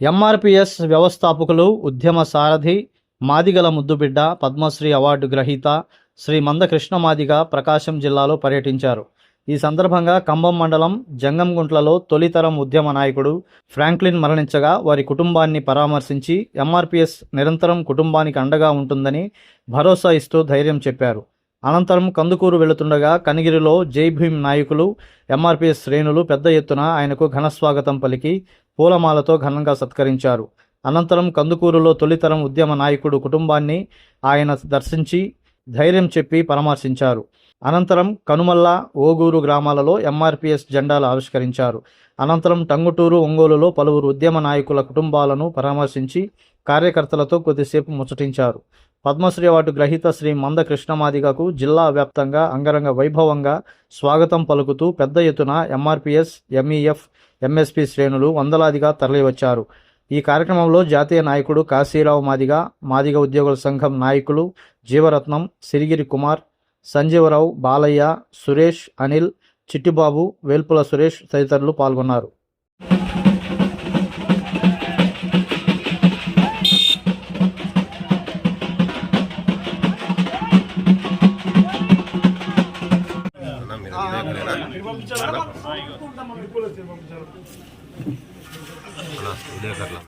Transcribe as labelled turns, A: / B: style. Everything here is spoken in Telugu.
A: ఎంఆర్పిఎస్ వ్యవస్థాపకులు ఉద్యమ సారథి మాదిగల ముద్దుబిడ్డ పద్మశ్రీ అవార్డు గ్రహీత శ్రీ మంద కృష్ణమాదిగ ప్రకాశం జిల్లాలో పర్యటించారు. ఈ సందర్భంగా కంబం మండలం జంగంగుంట్లలో తొలితరం ఉద్యమ నాయకుడు ఫ్రాంక్లిన్ మరణించగా వారి కుటుంబాన్ని పరామర్శించి ఎంఆర్పిఎస్ నిరంతరం కుటుంబానికి అండగా ఉంటుందని భరోసా ఇస్తూ ధైర్యం చెప్పారు. అనంతరం కందుకూరు వెళుతుండగా కనిగిరిలో జై భీమ్ నాయకులు ఎంఆర్పీ శ్రేణులు పెద్ద ఎత్తున ఆయనకు ఘనస్వాగతం పలికి పూలమాలతో ఘనంగా సత్కరించారు. అనంతరం కందుకూరులో తొలితరం ఉద్యమ నాయకుడు కుటుంబాన్ని ఆయన దర్శించి ధైర్యం చెప్పి పరామర్శించారు. అనంతరం కనుమల్ల ఓగూరు గ్రామాలలో ఎంఆర్పిఎస్ జెండాలు ఆవిష్కరించారు. అనంతరం టంగుటూరు ఒంగోలులో పలువురు ఉద్యమ నాయకుల కుటుంబాలను పరామర్శించి కార్యకర్తలతో కొద్దిసేపు ముచ్చటించారు. పద్మశ్రీ అవార్డు గ్రహీత శ్రీ మంద కృష్ణమాదిగకు జిల్లా వ్యాప్తంగా అంగరంగ వైభవంగా స్వాగతం పలుకుతూ పెద్ద ఎత్తున ఎంఆర్పిఎస్ ఎంఈఎఫ్ ఎంఎస్పి శ్రేణులు వందలాదిగా తరలివచ్చారు. ఈ కార్యక్రమంలో జాతీయ నాయకుడు కాశీరావు మాదిగ మాదిగ ఉద్యోగుల సంఘం నాయకులు జీవరత్నం సిరిగిరి కుమార్ సంజీవరావు బాలయ్య సురేష్ అనిల్ చిట్టిబాబు వేల్పుల సురేష్ తదితరులు పాల్గొన్నారు.
B: तिरुपतीच्या